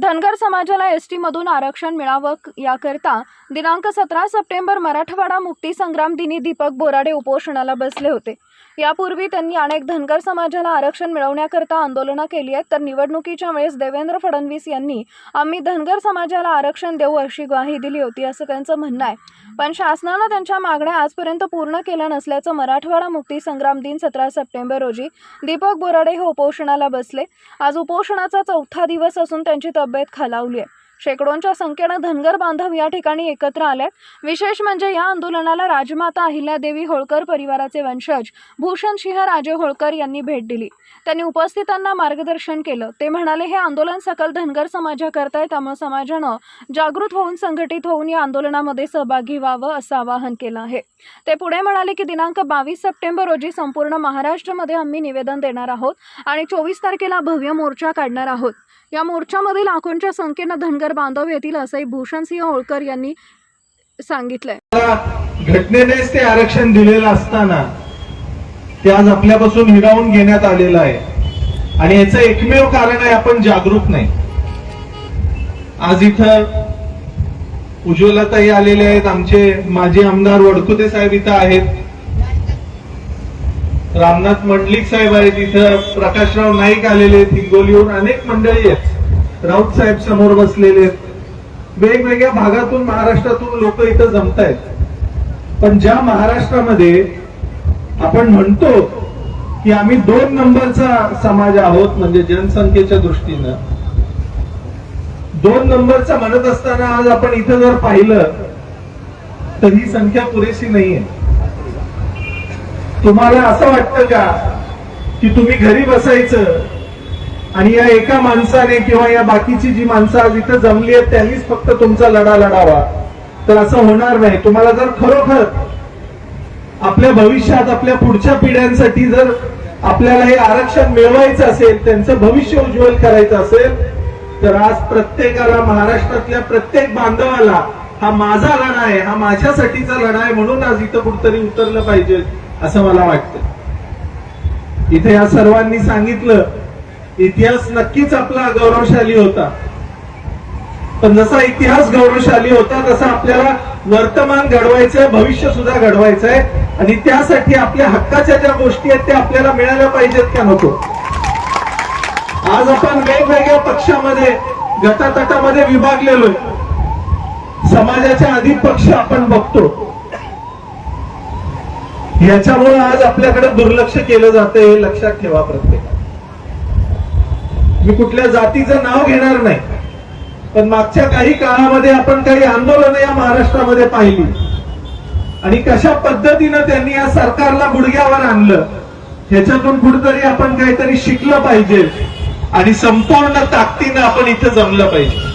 धनगर समाजाला एस टीमधून आरक्षण मिळावं याकरता दिनांक सतरा सप्टेंबर मराठवाडा मुक्ती संग्राम दिनी दीपक बोराडे उपोषणाला बसले होते. यापूर्वी त्यांनी अनेक धनगर समाजाला आरक्षण मिळवण्याकरता आंदोलनं केली आहेत तर निवडणुकीच्या वेळेस देवेंद्र फडणवीस यांनी आम्ही धनगर समाजाला आरक्षण देऊ अशी ग्वाही दिली होती असं त्यांचं म्हणणं आहे. पण शासनानं त्यांच्या मागण्या आजपर्यंत पूर्ण केल्या नसल्याचं मराठवाडा मुक्ती संग्राम दिन सतरा सप्टेंबर रोजी दीपक बोराडे हे उपोषणाला बसले. आज उपोषणाचा चौथा दिवस असून त्यांची तब्येत खालावली आहे शेकडोंच्या संख्येनं धनगर बांधव या ठिकाणी एकत्र आलेत. विशेष म्हणजे या आंदोलनाला राजमाता अहिल्यादेवी होळकर परिवाराचे वंशज भूषण सिंह राजे होळकर यांनी भेट दिली. त्यांनी उपस्थितांना मार्गदर्शन केलं. ते म्हणाले हे आंदोलन सकल धनगर समाजाकरता आहे. त्यामुळे समाजानं जागृत होऊन संघटित होऊन या आंदोलनामध्ये सहभागी व्हावं असं आवाहन केलं आहे. ते पुढे म्हणाले की दिनांक बावीस सप्टेंबर रोजी संपूर्ण महाराष्ट्रामध्ये आम्ही निवेदन देणार आहोत आणि चोवीस तारखेला भव्य मोर्चा काढणार आहोत. या मोर्चामध्ये लाखोंच्या संख्येनं धनगर बांधव येतील असंही भूषणसिंह होळकर यांनी सांगितलंय. घटनेनेच ते आरक्षण दिलेलं असताना ते आज आपल्यापासून हिरावून घेण्यात आलेलं आहे. आणि याचं एकमेव कारण आहे आपण जागरूक नाही. आज इथं उज्ज्वलाताई आलेले आहेत आमचे माजी आमदार वडकुते साहेब इथं आहेत. रामनाथ मंडलिक साहेब आहेत इथं प्रकाशराव नाईक आलेले आहेत हिंगोलीहून अनेक मंडळी आहेत. राऊत साहेब समोर बसलेले वेगवेगळ्या भागातून महाराष्ट्रातून लोक इथं जमत आहेत पण ज्या महाराष्ट्रामध्ये आपण म्हणतो की आम्ही दोन नंबरचा समाज आहोत म्हणजे जनसंख्येच्या दृष्टीनं दोन नंबरचा म्हणत असताना आज आपण इथं जर पाहिलं तर ही संख्या पुरेशी नाहीये. तुम्हाला असं वाटतं का की तुम्ही घरी बसायचं आणि या एका माणसाने किंवा या बाकीची जी माणसं आज इथं जमली आहेत त्यांनीच फक्त तुमचा लढा लढावा. तर असं होणार नाही. तुम्हाला जर खरोखर आपल्या भविष्यात आपल्या पुढच्या पिढ्यांसाठी जर आपल्याला हे आरक्षण मिळवायचं असेल त्यांचं भविष्य उज्ज्वल करायचं असेल तर आज प्रत्येकाला महाराष्ट्रातल्या प्रत्येक बांधवाला हा माझा लढा आहे हा माझ्यासाठीचा लढा आहे म्हणून आज इथं कुठतरी उतरलं पाहिजे असं मला वाटतं. इथे या सर्वांनी सांगितलं इतिहास नक्कीच आपला गौरवशाली होता. पण जसा इतिहास गौरवशाली होता तसा आपल्याला वर्तमान घडवायचंय भविष्य सुद्धा घडवायचंय. आणि त्यासाठी आपल्या हक्काच्या ज्या गोष्टी आहेत त्या आपल्याला मिळाल्या पाहिजेत का नको? आज आपण वेगवेगळ्या पक्षामध्ये गटातटामध्ये विभागलेलो समाजाच्या अधिक पक्ष आपण बघतो. याच्यामुळे आज आपल्याकडे दुर्लक्ष केलं जातं हे लक्षात ठेवा प्रत्येक मी कुठल्या जातीचं नाव घेणार नाही. पण मागच्या काही काळामध्ये आपण काही आंदोलनं या महाराष्ट्रामध्ये पाहिली. आणि कशा पद्धतीनं त्यांनी या सरकारला गुडघ्यावर आणलं ह्याच्यातून कुठतरी आपण काहीतरी शिकलं पाहिजे आणि संपूर्ण ताकदीनं आपण इथं जमलं पाहिजे.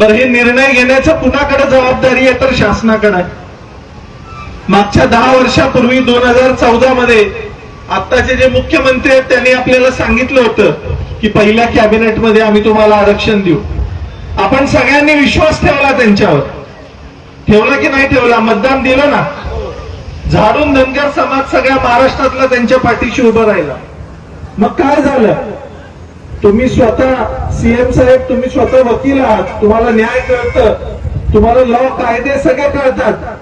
तर हे निर्णय घेण्याचं कुणाकडे जबाबदारी आहे तर शासनाकडे आहे. मागच्या दहा वर्षापूर्वी दोन हजार चौदा मध्ये आत्ताचे जे मुख्यमंत्री आहेत त्यांनी आपल्याला सांगितलं होतं की पहिल्या कॅबिनेटमध्ये आम्ही तुम्हाला आरक्षण देऊ. आपण सगळ्यांनी विश्वास ठेवला त्यांच्यावर. ठेवला की नाही ठेवला? मतदान दिलं ना? झाडून धनगर समाज सगळ्या महाराष्ट्रातला त्यांच्या पाठीशी उभं राहिला. मग काय झालं? तुम्ही स्वतः सीएम साहेब तुम्ही स्वतः वकील आहात. तुम्हाला न्याय कळतं. तुम्हाला लॉ कायदे सगळे कळतात.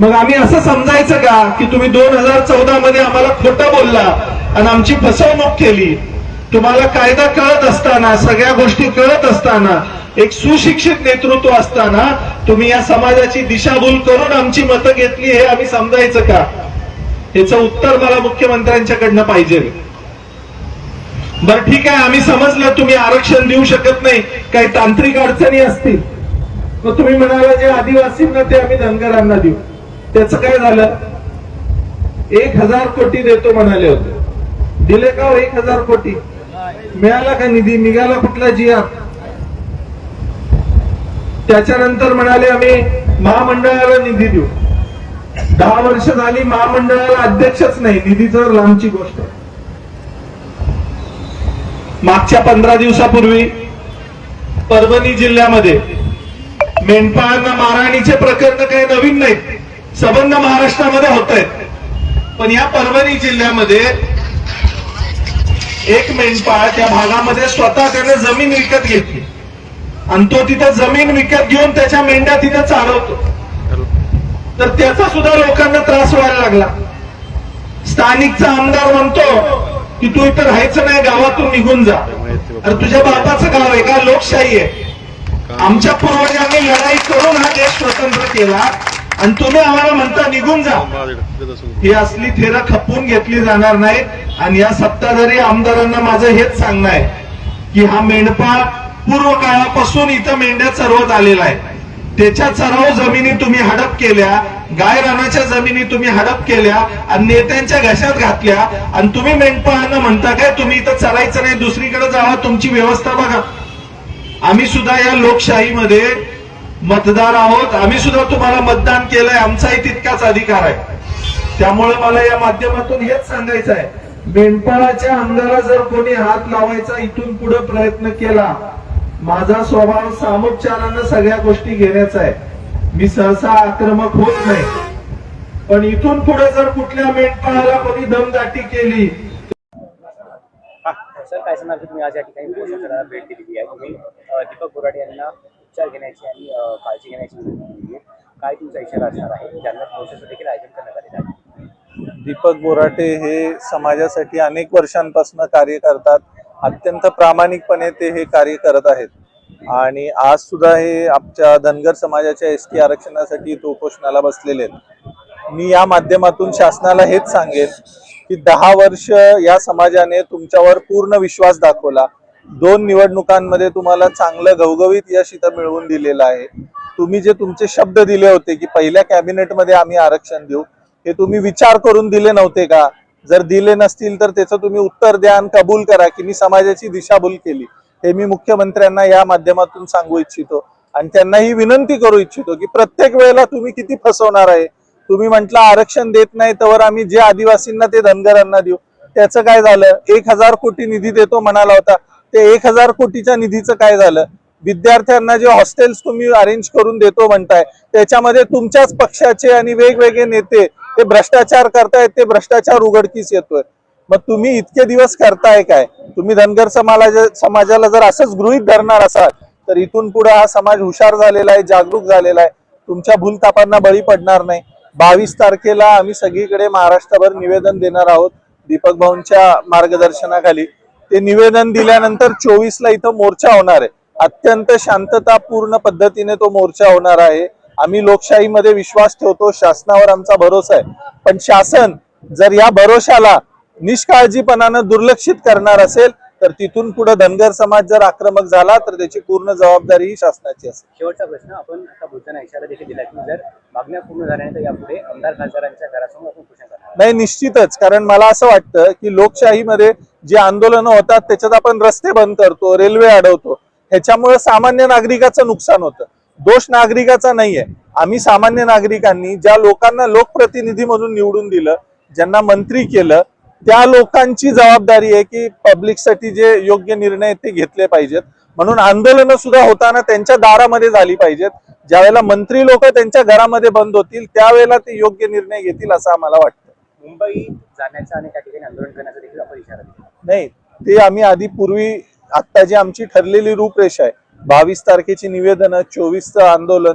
मग आम्ही असं समजायचं का की तुम्ही दोन हजार चौदा मध्ये आम्हाला खोटं बोलला आणि आमची फसवणूक केली? तुम्हाला कायदा कळत असताना सगळ्या गोष्टी कळत असताना एक सुशिक्षित नेतृत्व असताना तुम्ही या समाजाची दिशाभूल करून आमची मतं घेतली हे आम्ही समजायचं का? याचं उत्तर मला मुख्यमंत्र्यांच्याकडनं पाहिजे. बरं ठीक आहे आम्ही समजलं तुम्ही आरक्षण देऊ शकत नाही. काही तांत्रिक अडचणी असतील मग तुम्ही म्हणाला जे आदिवासींना ते आम्ही धनगरांना देऊ. त्याच काय झालं? एक हजार कोटी देतो म्हणाले होते. दिले का हो एक हजार कोटी? मिळाला का निधी? निघाला कुठला जिया त्याच्यानंतर म्हणाले आम्ही महामंडळाला निधी देऊ. दहा वर्ष झाली महामंडळाला अध्यक्षच नाही. निधीचं लांबची गोष्ट आहे. मागच्या पंधरा दिवसापूर्वी परभणी जिल्ह्यामध्ये मेंढपाळांना मारहाणीचे प्रकरण काही नवीन नाहीत. संबंध महाराष्ट्रामध्ये होत आहेत पण या परभणी जिल्ह्यामध्ये एक मेंढपाळ त्या भागामध्ये स्वतः त्याने जमीन विकत घेतली. आणि तो तिथं जमीन विकत घेऊन त्याच्या मेंढ्या तिथं चालवतो. तर त्याचा सुद्धा लोकांना त्रास व्हायला लागला. स्थानिकचा आमदार म्हणतो की तू इथं राहायचं नाही गावातून निघून जा. अरे तुझ्या बापाचं गाव आहे का? लोकशाही आहे. आमच्या पूर्वजांनी लढाई करून हा देश स्वतंत्र केला. आणि तुम्ही आम्हाला म्हणता निघून जा. ही असली थेरं खपवून घेतली जाणार नाहीत. आणि या सत्ताधारी आमदारांना माझं हेच सांगणं आहे की हा मेंढपाळ पूर्व काळापासून इथं मेंढ्या चरवत आलेला आहे. त्याच्या चराव जमिनी तुम्ही हडप केल्या गाय रानाच्या जमिनी तुम्ही हडप केल्या आणि नेत्यांच्या घशात घातल्या. आणि तुम्ही मेंढपाळांना म्हणता काय तुम्ही इथं चरायचं नाही दुसरीकडे जावा तुमची व्यवस्था बघा. आम्ही सुद्धा या लोकशाहीमध्ये मतदार आहोत. आम्ही सुद्धा तुम्हाला मतदान केलंय. आमचाही तितकाच अधिकार आहे. त्यामुळे मला या माध्यमातून हेच सांगायचं आहे. मेंढपाळाच्या अंगाला जर कोणी हात लावायचा इथून पुढे प्रयत्न केला माझा स्वभाव सामोपचारानं सगळ्या गोष्टी घेण्याचा आहे. मी सहसा आक्रमक होत नाही. पण इथून पुढे जर कुठल्या मेंढपाळाला कोणी दमदाटी केली सर काय सांगणार तुम्ही? आज या ठिकाणी भेट दिलेली आहे. तुम्ही दीपक बोराडे यांना उपचार घेण्याची आणि काळजी घेण्याची काय तुमचा इशारा असणार आहे? त्यांना पोषणाचं देखील आयोजन करण्यात आलेलं आहे. दीपक बोराटे हे समाजासाठी अनेक वर्षांपासून कार्य करतात. अत्यंत प्रामाणिकपणे ते हे कार्य करत आहेत. आणि आज सुद्धा हे आमच्या धनगर समाजाच्या एस टी आरक्षणासाठी इथं उपोषणाला बसलेले आहेत. मी या माध्यमातून शासनाला हेच सांगेन की दहा वर्ष या समाजाने तुमच्यावर पूर्ण विश्वास दाखवला. दोन निवडणुकांमध्ये तुम्हाला चांगलं घवघवीत यश इथं मिळवून दिलेलं आहे. तुम्ही जे तुमचे शब्द दिले होते की पहिल्या कॅबिनेटमध्ये आम्ही आरक्षण देऊ हे तुम्ही विचार करून दिले नव्हते का? जर दिले नसतील तर त्याचं तुम्ही उत्तर द्या आणि कबूल करा की मी समाजाची दिशाभूल केली. हे मी मुख्यमंत्र्यांना या माध्यमातून सांगू इच्छितो आणि त्यांना ही विनंती करू इच्छितो की प्रत्येक वेळेला तुम्ही किती फसवणार आहे? तुम्ही म्हटलं आरक्षण देत नाही तर आम्ही जे आदिवासींना ते धनगरांना देऊ. त्याचं काय झालं? एक हजार कोटी निधी देतो म्हणाला होता. ते एक हजार कोटीच्या निधीचं काय झालं? विद्यार्थ्यांना जे हॉस्टेल्स तुम्ही अरेंज करून देतो म्हणताय त्याच्यामध्ये तुमच्याच पक्षाचे आणि वेगवेगळे नेते ते भ्रष्टाचार करतायत ते भ्रष्टाचार उघडकीस येतोय. मग तुम्ही इतके दिवस करताय काय? तुम्ही धनगर समाजा समाजाला जर असंच गृहित धरणार असाल तर इथून पुढे हा समाज हुशार झालेला आहे जागरूक झालेला आहे. तुमच्या भूलतापांना बळी पडणार नाही. बावीस तारखेला आम्ही सगळीकडे महाराष्ट्रभर निवेदन देणार आहोत दीपक भाऊंच्या मार्गदर्शनाखाली. ते निवेदन दिल्यानंतर चोवीसला इथं मोर्चा होणार आहे. अत्यंत शांततापूर्ण पद्धतीने तो मोर्चा होणार आहे. आम्ही लोकशाहीमध्ये विश्वास ठेवतो शासनावर आमचा भरोसा आहे. पण शासन जर या भरोशाला निष्काळजीपणानं दुर्लक्षित करणार असेल तर तिथून पुढे धनगर समाज जर आक्रमक झाला तर त्याची पूर्ण जबाबदारी ही शासनाची असेल. शेवटचा प्रश्न आपण आता इशारा देखील दिला की जर मागण्या पूर्ण झाल्यानंतर यापुढे आमदार खासदारांच्या घरासमोर आपण उपोषण करणार नाही निश्चितच. कारण मला असं वाटतं की लोकशाहीमध्ये जे आंदोलनं होतात त्याच्यात आपण रस्ते बंद करतो रेल्वे अडवतो. ह्याच्यामुळे सामान्य नागरिकाचं नुकसान होतं. दोष नागरिकाचा नाहीये. आम्ही सामान्य नागरिकांनी ज्या लोकांना लोकप्रतिनिधी म्हणून निवडून दिलं ज्यांना मंत्री केलं त्या लोकांची जबाबदारी आहे की पब्लिकसाठी जे योग्य निर्णय ते घेतले पाहिजेत. म्हणून आंदोलनं सुद्धा होताना त्यांच्या दारामध्ये झाली पाहिजेत. ज्यावेळेला मंत्री लोक त्यांच्या घरामध्ये बंद होतील त्यावेळेला ते योग्य निर्णय घेतील असं आम्हाला वाटतं. मुंबई जाण्याचा आणि त्या ठिकाणी आंदोलन करण्याचा देखील आपण इशारा नाही ते आम्ही आधी पूर्वी आता जी आमची ठरलेली रूपरेषा आहे बावीस तारखेची निवेदनं चोवीसचं आंदोलन.